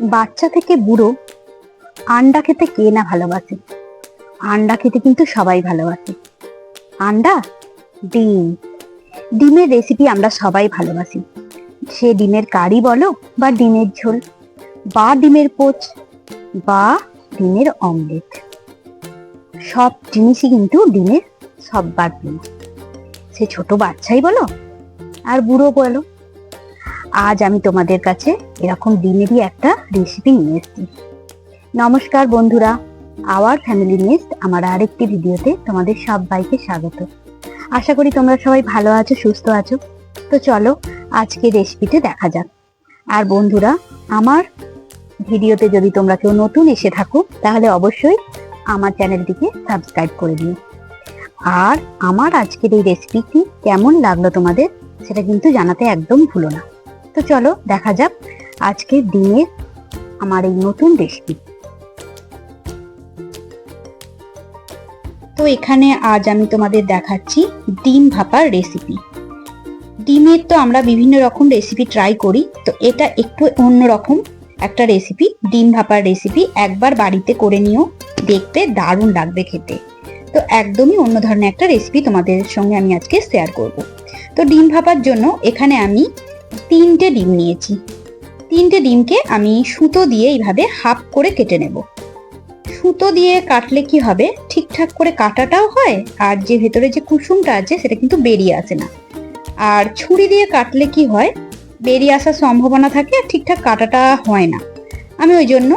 বাচ্চা থেকে বুড়ো আন্ডা খেতে কে না ভালোবাসে? আন্ডা খেতে কিন্তু সবাই ভালোবাসে। আন্ডা? ডিম। ডিমের রেসিপি আমরা সবাই ভালোবাসি। সে ডিমের কারি বলো বা ডিমের ঝোল, বা ডিমের পোচ, বা ডিমের অমলেট। সব জিনিসই কিন্তু ডিমের সববার প্রিয়। সে ছোট বাচ্চাই বলো, আর বুড়ো বলো আজ আমি তোমাদের কাছে এরকম ডিমেরই একটা রেসিপি নিয়ে এসেছি। নমস্কার বন্ধুরা আওয়ার ফ্যামিলি নেস্ট আমার আরেকটি ভিডিওতে তোমাদের সবাইকে স্বাগত। আশা করি তোমরা সবাই ভালো আছো, সুস্থ আছো। তো চলো আজকে রেসিপিটা দেখা যাক। আর বন্ধুরা, আমার ভিডিওতে যদি তোমরা কেউ নতুন এসে থাকো, তাহলে অবশ্যই আমার চ্যানেলটিকে সাবস্ক্রাইব করে দিও। আর আমার আজকের এই রেসিপিটি কেমন লাগল তোমাদের, সেটা কিন্তু জানাতে একদম ভুলো না। তো চলো দেখা যাক আজকের দিনের আমার এই নতুন রেসিপি তো এখানে আজ আমি তোমাদের দেখাচ্ছি ডিম ভাপার রেসিপি ডিমের তো আমরা বিভিন্ন রকম রেসিপি ট্রাই করি, তো এটা একটু অন্য রকম একটা রেসিপি ডিম ভাপার রেসিপি একবার বাড়িতে করে নিও, দেখতে দারুণ লাগবে খেতে। তো একদমই অন্য ধরনের একটা রেসিপি তোমাদের সঙ্গে আমি আজকে শেয়ার করব। তো ডিম ভাপার জন্য এখানে আমি তিনটে ডিম নিয়েছি। তিনটে ডিমকে আমি সুতো দিয়ে এইভাবে হাফ করে কেটে নেব। সুতো দিয়ে কাটলে কি হবে? ঠিকঠাক করে কাটাটাও হয়, আর যে ভেতরে যে কুসুমটা আছে সেটা কিন্তু বেরিয়ে আসে না। আর ছুরি দিয়ে কাটলে কি হয়? বেরিয়ে আসার সম্ভাবনা থাকে আর ঠিকঠাক কাটাটা হয় না। আমি ওই জন্য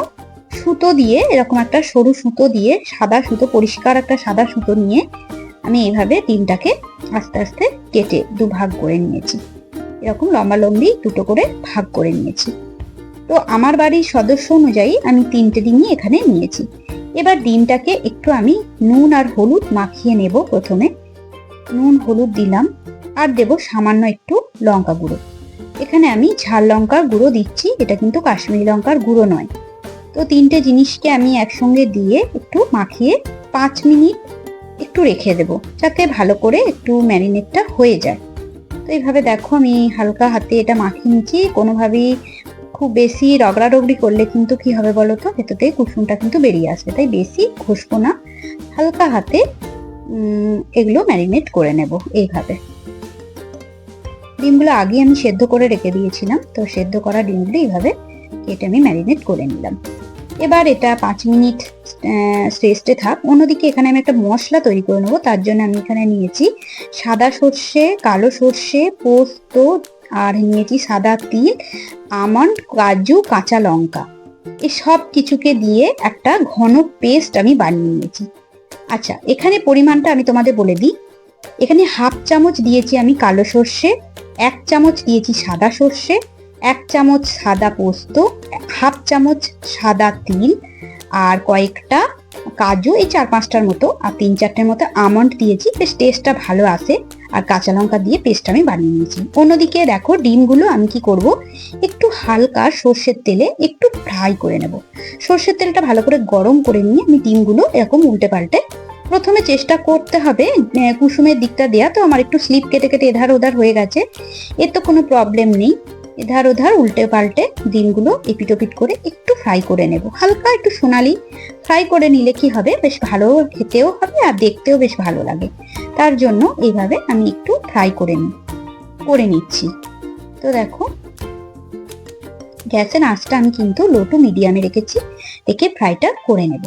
সুতো দিয়ে এরকম একটা সরু সুতো দিয়ে সাদা সুতো, পরিষ্কার একটা সাদা সুতো নিয়ে আমি এইভাবে ডিমটাকে আস্তে আস্তে কেটে দুভাগ করে নিয়েছি। এরকম লম্বা লম্বি দুটো করে ভাগ করে নিয়েছি। তো আমার বাড়ির সদস্য অনুযায়ী আমি তিনটে ডিমই এখানে নিয়েছি। এবার ডিমটাকে একটু আমি নুন আর হলুদ মাখিয়ে নেব প্রথমে। নুন, হলুদ দিলাম আর দেব সামান্য একটু লঙ্কা গুঁড়ো। এখানে আমি ঝাল লঙ্কার গুঁড়ো দিচ্ছি, এটা কিন্তু কাশ্মীরি লঙ্কার গুঁড়ো নয়। তো তিনটে জিনিসকে আমি একসঙ্গে দিয়ে একটু মাখিয়ে পাঁচ মিনিট একটু রেখে দেবো, যাতে ভালো করে একটু ম্যারিনেটটা হয়ে যায়। তো এইভাবে দেখো আমি হালকা হাতে এটা মাখিয়ে নিচ্ছি। কোনোভাবেই খুব বেশি রগড়া রগড়ি করলে কিন্তু কি হবে বলো তো? ভেতর থেকে কুসুমটা কিন্তু বেরিয়ে আসবে। তাই বেশি ঘষবো না। হালকা হাতে এগুলো ম্যারিনেট করে নেব এইভাবে। ডিমগুলো আগে আমি সেদ্ধ করে রেখে দিয়েছিলাম। তো সেদ্ধ করা ডিমগুলো এইভাবে কেটে আমি ম্যারিনেট করে নিলাম। এবার এটা পাঁচ মিনিট রেস্টে থাক। অন্যদিকে এখানে আমি একটা মশলা তৈরি করে নেব। তার জন্য আমি এখানে নিয়েছি সাদা সর্ষে, কালো সর্ষে, পোস্ত, আর নিয়েছি সাদা তিল, আমন্ড, কাজু, কাঁচা লঙ্কা। এই সব কিছুকে দিয়ে একটা ঘন পেস্ট আমি বানিয়ে নিয়েছি। আচ্ছা এখানে পরিমাণটা আমি তোমাদের বলে দিই। এখানে হাফ চামচ দিয়েছি আমি কালো সর্ষে, এক চামচ দিয়েছি সাদা সর্ষে এক চামচ সাদা পোস্ত, হাফ চামচ সাদা তিল আর কয়েকটা কাজু, এই চার পাঁচটার মতো আর তিন চারটের মতো আমন্ড দিয়েছি। বেশ টেস্টটা ভালো আসে আর কাঁচা লঙ্কা দিয়ে পেস্ট আমি বানিয়ে নিয়েছি। অন্যদিকে দেখো ডিমগুলো আমি কি করব? একটু হালকা সর্ষের তেলে একটু ফ্রাই করে নেব। সর্ষের তেলটা ভালো করে গরম করে নিয়ে আমি ডিমগুলো এরকম উল্টে পাল্টে প্রথমে চেষ্টা করতে হবে কুসুমের দিকটা দেয়া, তো আমার একটু স্লিপ কেটে কেটে এধার ওধার হয়ে গেছে। এর তো কোনো প্রবলেম নেই। এধার ওধার উল্টে পাল্টে ডিমগুলো এপিটোপিট করে একটু ফ্রাই করে নেব। হালকা একটু সোনালি ফ্রাই করে নিলে কি হবে? বেশ ভালো খেতেও হবে আর দেখতেও বেশ ভালো লাগে। তার জন্য এইভাবে আমি একটু ফ্রাই করে নিই করে নিচ্ছি। তো দেখো, গ্যাসের আঁচটা আমি কিন্তু লো টু মিডিয়ামে রেখেছি, রেখে ফ্রাইটা করে নেব।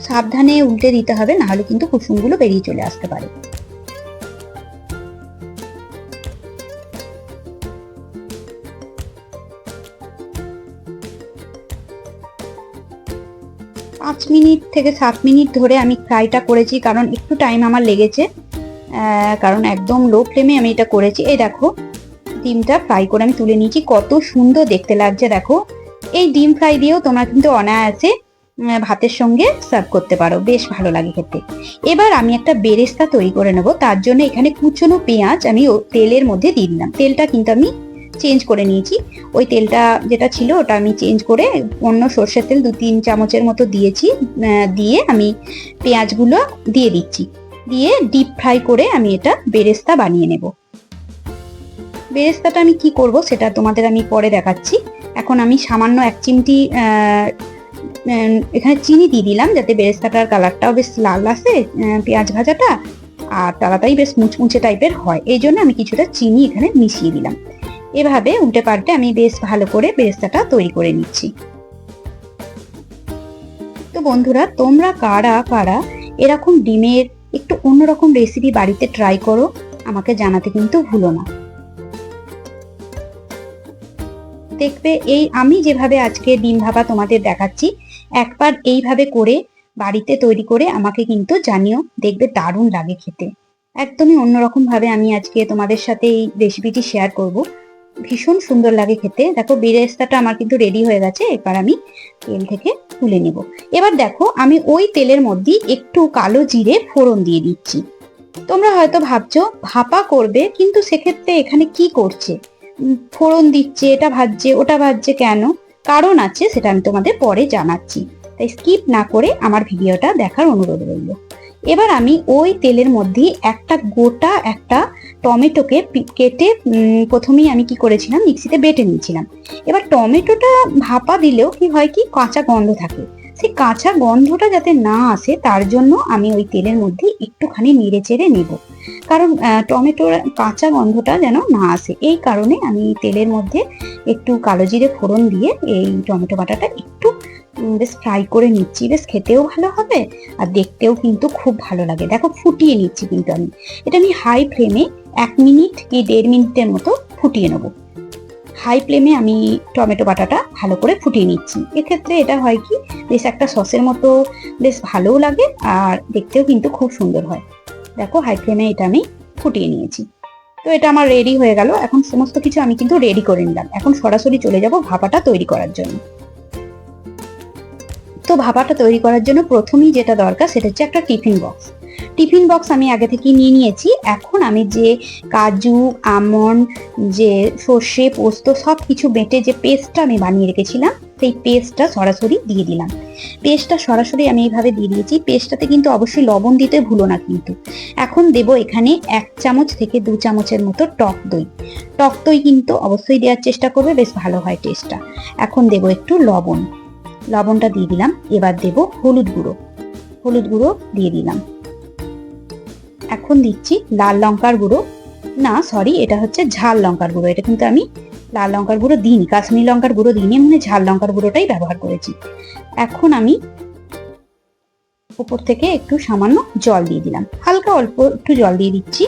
সাবধানে উল্টে দিতে হবে, নাহলে কিন্তু কুসুমগুলো বেরিয়ে চলে আসতে পারে। পাঁচ মিনিট থেকে সাত মিনিট ধরে আমি ফ্রাইটা করেছি, কারণ একটু টাইম আমার লেগেছে। কারণ একদম লো ফ্লেমে আমি এটা করেছি। এই দেখো, ডিমটা ফ্রাই করে আমি তুলে নিয়েছি। কত সুন্দর দেখতে লাগছে, দেখো। এই ডিম ফ্রাই দিয়েও তোমরা কিন্তু অনায়াসে ভাতের সঙ্গে সার্ভ করতে পারো। বেশ ভালো লাগে খেতে। এবার আমি একটা বেরেস্তা তৈরি করে নেব। তার জন্য এখানে কুচনো পেঁয়াজ আমি তেলের মধ্যে দিয়ে দিলাম। তেলটা কিন্তু আমি চেঞ্জ করে নিয়েছি। ওই তেলটা যেটা ছিল ওটা আমি চেঞ্জ করে অন্য সর্ষের তেল দু তিন চামচের মতো দিয়েছি। দিয়ে আমি পেঁয়াজগুলো দিয়ে দিচ্ছি। দিয়ে ডিপ ফ্রাই করে আমি এটা বেরেস্তা বানিয়ে নেব। বেরেস্তাটা আমি কি করব সেটা তোমাদের আমি পরে দেখাচ্ছি। এখন আমি সামান্য এক চিমটি এখানে চিনি দিয়ে দিলাম যাতে বেরেস্তাটার কালারটাও বেশ লাল আসে পেঁয়াজ ভাজাটা। আর তাড়াতাড়ি বেশ মুচমুচে টাইপের হয়। এই জন্য আমি কিছুটা চিনি এখানে মিশিয়ে দিলাম। এভাবে উল্টে পাল্টে আমি বেশ ভালো করে বেরেস্তাটা তৈরি করে নিচ্ছি। তো বন্ধুরা, তোমরা কারা কারা এরকম ডিমের একটু অন্যরকম রেসিপি বাড়িতে ট্রাই করো, আমাকে জানাতে কিন্তু ভুলো না। দেখবে এই আমি যেভাবে আজকে ডিম ভাপা তোমাদের দেখাচ্ছি, একবার এইভাবে করে বাড়িতে তৈরি করে আমাকে কিন্তু জানিও, দেখবে দারুণ লাগে খেতে। একদমই অন্যরকম ভাবে আমি আজকে তোমাদের সাথে এই রেসিপিটি শেয়ার করব। ভীষণ সুন্দর লাগে খেতে। দেখো বেরেস্তাটা আমার কিন্তু রেডি হয়ে গেছে, এবার আমি তেল থেকে তুলে নেব। এবার দেখো আমি ওই তেলের মধ্যে একটু কালো জিরে ফোড়ন দিয়ে দিচ্ছি। তোমরা হয়তো ভাবছ, ভাপা করবে, কিন্তু সেক্ষেত্রে এখানে কি করছে? ফোড়ন দিচ্ছে, এটা ভাজছে, ওটা ভাজছে কেন? কারণ আছে, সেটা আমি তোমাদের পরে জানাচ্ছি। তাই স্কিপ না করে আমার ভিডিওটা দেখার অনুরোধ রইল। এবার আমি ওই তেলের মধ্যে একটা গোটা একটা টমেটোকে কেটে প্রথমেই আমি কি করেছিলাম, মিক্সিতে বেটে নিয়েছিলাম। এবার টমেটোটা ভাপা দিলেও কি হয় কি, কাঁচা গন্ধ থাকে। সেই কাঁচা গন্ধটা যাতে না আসে, তার জন্য আমি ওই তেলের মধ্যে একটুখানি নেড়ে চেড়ে নেব। কারণ টমেটোর কাঁচা গন্ধটা যেন না আসে। এই কারণে আমি তেলের মধ্যে একটু কালো জিরে ফোড়ন দিয়ে এই টমেটো বাটাটা বেশ ফ্রাই করে নিচ্ছি। বেশ খেতেও ভালো হবে আর দেখতেও কিন্তু খুব ভালো লাগে। দেখো, ফুটিয়ে নিচ্ছি কিন্তু আমি। এটা আমি হাই ফ্লেমে এক মিনিট কি দেড় মিনিটের মতো ফুটিয়ে নেব। হাই ফ্লেমে আমি টমেটো বাটাটা ভালো করে ফুটিয়ে নিচ্ছি। এক্ষেত্রে এটা হয় কি, বেশ একটা সসের মতো বেশ ভালোও লাগে আর দেখতেও কিন্তু খুব সুন্দর হয়। দেখো হাই ফ্লেমে এটা আমি ফুটিয়ে নিয়েছি। তো এটা আমার রেডি হয়ে গেল। এখন সমস্ত কিছু আমি কিন্তু রেডি করে নিলাম। এখন সরাসরি চলে যাব ভাপাটা তৈরি করার জন্য। তো ভাপাটা তৈরি করার জন্য প্রথমেই যেটা দরকার সেটা হচ্ছে একটা টিফিন বক্স। টিফিন বক্স আমি আগে থেকে নিয়ে নিয়েছি। এখন আমি যে কাজু, আমন্ড, যে সর্ষে, পোস্ত সব কিছু বেটে যে পেস্টটা আমি বানিয়ে রেখেছিলাম, সেই পেস্টটা সরাসরি দিয়ে দিলাম। পেস্টটা সরাসরি আমি এইভাবে দিয়ে দিয়েছি। পেস্টটাতে কিন্তু অবশ্যই লবণ দিতে ভুলো না কিন্তু। এখন দেব এখানে এক চামচ থেকে দু চামচের মতো টক দই। টক দই কিন্তু অবশ্যই দেওয়ার চেষ্টা করবে, বেশ ভালো হয় টেস্টটা এখন দেব একটু লবণ। লবণটা দিয়ে দিলাম। এবার দেব হলুদ গুঁড়ো। হলুদ গুঁড়ো দিয়ে দিলাম। এখন দিচ্ছি লাল লঙ্কার গুঁড়ো। না সরি এটা হচ্ছে ঝাল লঙ্কার গুঁড়ো। এটা কিন্তু আমি লাল লঙ্কার গুঁড়ো দিইনি, কাশ্মীর লঙ্কার গুঁড়ো দিইনি মানে ঝাল লঙ্কার গুঁড়োটাই ব্যবহার করেছি। এখন আমি উপর থেকে একটু সামান্য জল দিয়ে দিলাম। হালকা অল্প একটু জল দিয়ে দিচ্ছি।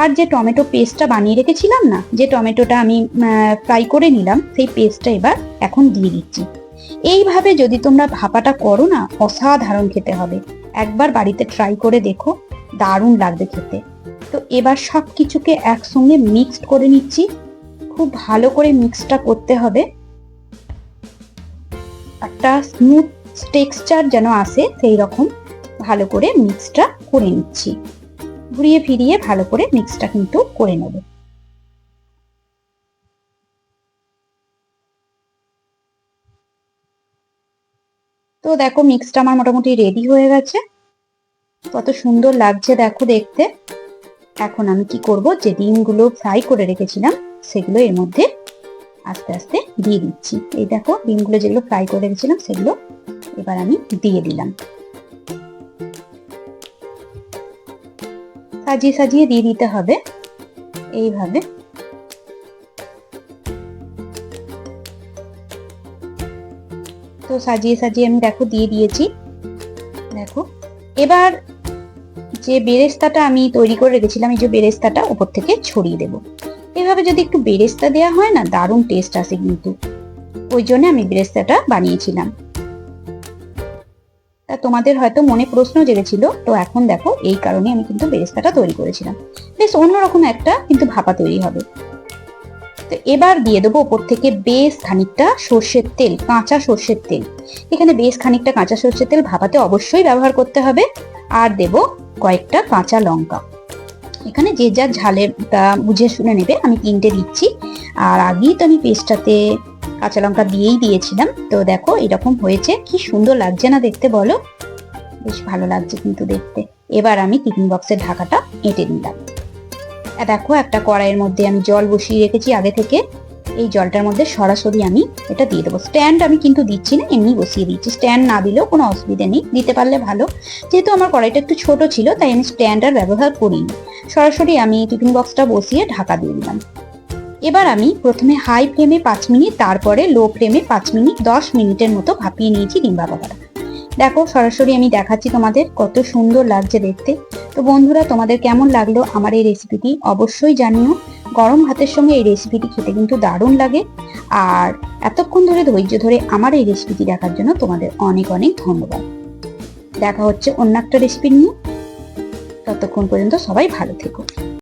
আর যে টমেটো পেস্টটা বানিয়ে রেখেছিলাম না, যে টমেটোটা আমি ফ্রাই করে নিলাম, সেই পেস্টটা এবার এখন দিয়ে দিচ্ছি। এইভাবে যদি তোমরা ভাপাটা করো না, অসাধারণ খেতে হবে। একবার বাড়িতে ট্রাই করে দেখো, দারুণ লাগবে খেতে। তো এবার সব কিছুকে একসঙ্গে মিক্সড করে নিচ্ছি। খুব ভালো করে মিক্সটা করতে হবে। একটা স্মুথ টেক্সচার যেন আসে সেই রকম ভালো করে মিক্সটা করে নিচ্ছি। ঘুরিয়ে ফিরিয়ে ভালো করে মিক্সটা কিন্তু করে নেব। তো দেখো মিক্সটা আমার মোটামুটি রেডি হয়ে গেছে। কত সুন্দর লাগছে দেখো দেখতে। এখন আমি কি করব? যে ডিমগুলো ফ্রাই করে রেখেছিলাম, সেগুলো এর মধ্যে আস্তে আস্তে দিয়ে দিচ্ছি। এই দেখো, ডিমগুলো যেগুলো ফ্রাই করে রেখেছিলাম, সেগুলো এবার আমি দিয়ে দিলাম। সাজিয়ে সাজিয়ে দিয়ে দিতে হবে। এইভাবে। তো সাজিয়ে সাজিয়ে আমি দেখো দিয়ে দিয়েছি। দেখো। এবার যে বেরেস্তাটা আমি তৈরি করে রেখেছিলাম, এই যে বেরেস্তাটা উপর থেকে ছড়িয়ে দেব। এভাবে যদি একটু বেরেস্তা দেওয়া হয় না, দারুণ টেস্ট আসে কিন্তু। ওই জন্য আমি বেরেস্তাটা বানিয়েছিলাম। তোমাদের হয়তো মনে প্রশ্ন জেগেছিল, তো এখন দেখো এই কারণে আমি কিন্তু বেরেস্তাটা তৈরি করেছিলাম। বেশ অন্যরকম একটা কিন্তু ভাপা তৈরি হবে। তো এবার দিয়ে দেবো ওপর থেকে বেশ খানিকটা সর্ষের তেল, কাঁচা সর্ষের তেল। এখানে বেশ খানিকটা কাঁচা সর্ষের তেল ভাপাতে অবশ্যই ব্যবহার করতে হবে। আর দেব কয়েকটা কাঁচা লঙ্কা। এখানে যে যার ঝালেরটা বুঝে শুনে নেবে, আমি তিনটে দিচ্ছি। আর আগেই তো আমি পেস্টটাতে কাঁচা লঙ্কা দিয়েই দিয়েছিলাম। তো দেখো এরকম হয়েছে, কি সুন্দর লাগছে না দেখতে বলো। বেশ ভালো লাগছে কিন্তু দেখতে। এবার আমি টিফিন বক্সের ঢাকাটা এঁটে নিলাম। দেখো, একটা কড়াইয়ের মধ্যে আমি জল বসিয়ে রেখেছি আগে থেকে। এই জলটার মধ্যে সরাসরি আমি এটা দিয়ে দেবো। স্ট্যান্ড আমি কিন্তু দিচ্ছি না, এমনি বসিয়ে দিচ্ছি। স্ট্যান্ড না দিলেও কোনো অসুবিধা নেই, দিতে পারলে ভালো। যেহেতু আমার কড়াইটা একটু ছোট ছিল, তাই আমি স্ট্যান্ড আর ব্যবহার করিনি। সরাসরি আমি টিফিন বক্সটা বসিয়ে ঢাকা দিয়ে দিলাম। এবার আমি প্রথমে হাই ফ্লেমে পাঁচ মিনিট, তারপরে লো ফ্লেমে পাঁচ মিনিট, দশ মিনিটের মতো ভাপিয়ে নিয়েছি ডিম ভাপাটা দেখো, সরাসরি আমি দেখাচ্ছি তোমাদের কত সুন্দর লাগছে দেখতে। তো বন্ধুরা, তোমাদের কেমন লাগল আমার এই রেসিপিটি অবশ্যই জানিও। গরম ভাতের সঙ্গে এই রেসিপিটি খেতে কিন্তু দারুণ লাগে। আর এতক্ষণ ধরে ধৈর্য ধরে আমার এই রেসিপিটি দেখার জন্য তোমাদের অনেক অনেক ধন্যবাদ। দেখা হচ্ছে অন্য একটা রেসিপি নিয়ে। ততক্ষণ পর্যন্ত সবাই ভালো থেকো।